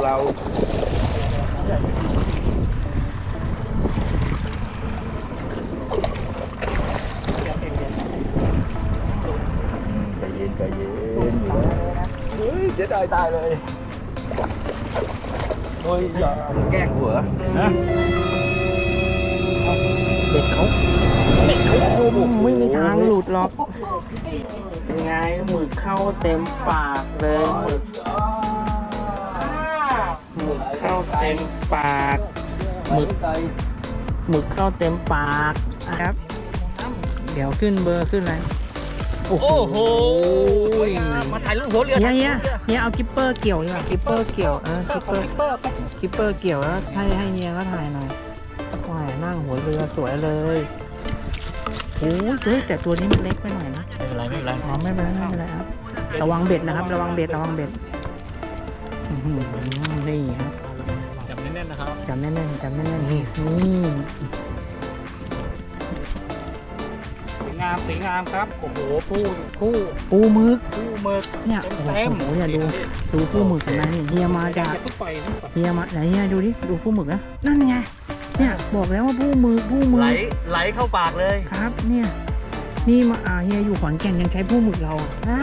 lâu. Cài cài chết ơi tay rồi. Thôi giờ can vừa hả? Đẹp không đẹp không ไม่มีทางหลุดหรอกยังไงหมึกเข้าเต็มปากเลยหมึก เข้าเต็มปากหมึกหมึกเข้าเต็มปากครับ เดี๋ยวขึ้นเบอร์ขึ้นอะไรโอ้โหโอ้โหสวยงามมาถ่ายรูปหัวเรือเฮียเฮียเฮียเอากิปเปอร์เกี่ยวดีกว่ากิปเปอร์เกี่ยวเออกิปเปอร์กิปเปอร์เกี่ยวแล้วให้ให้เฮียก็ถ่ายหน่อยว่ายนั่งหัวเรือสวยเลยโอ้ยเฮ้ยแต่ตัวนี้มันเล็กไปหน่อยนะไม่เป็นไรไม่เป็นไรอ๋อไม่เป็นไรไม่เป็นไรครับระวังเบ็ดนะครับ ระวังเบ็ดระวังเบ็ด น่นๆนะครับจำแน่นๆจำแน่นๆนี่นี่สวยงามสวยงามครับโอ้โหผู้ผู้ปูหมึกผู้หมึกเนี่ยโอ้โหเต็มเนี่ยดูดูปูหมึกเห็นไหมนี่เฮียมาจากทุกปล่อยเฮียมาไหนเฮียดูดิดูปูหมึกนะนั่นไงเนี่ยบอกแล้วว่าปูหมึกปูหมึไหลกไหลเข้าปากเลย ครับเนี่ยนี่มาอ่าเฮียอยู่ขอนแก่นยังใช้ปูหมึกเราอะนะ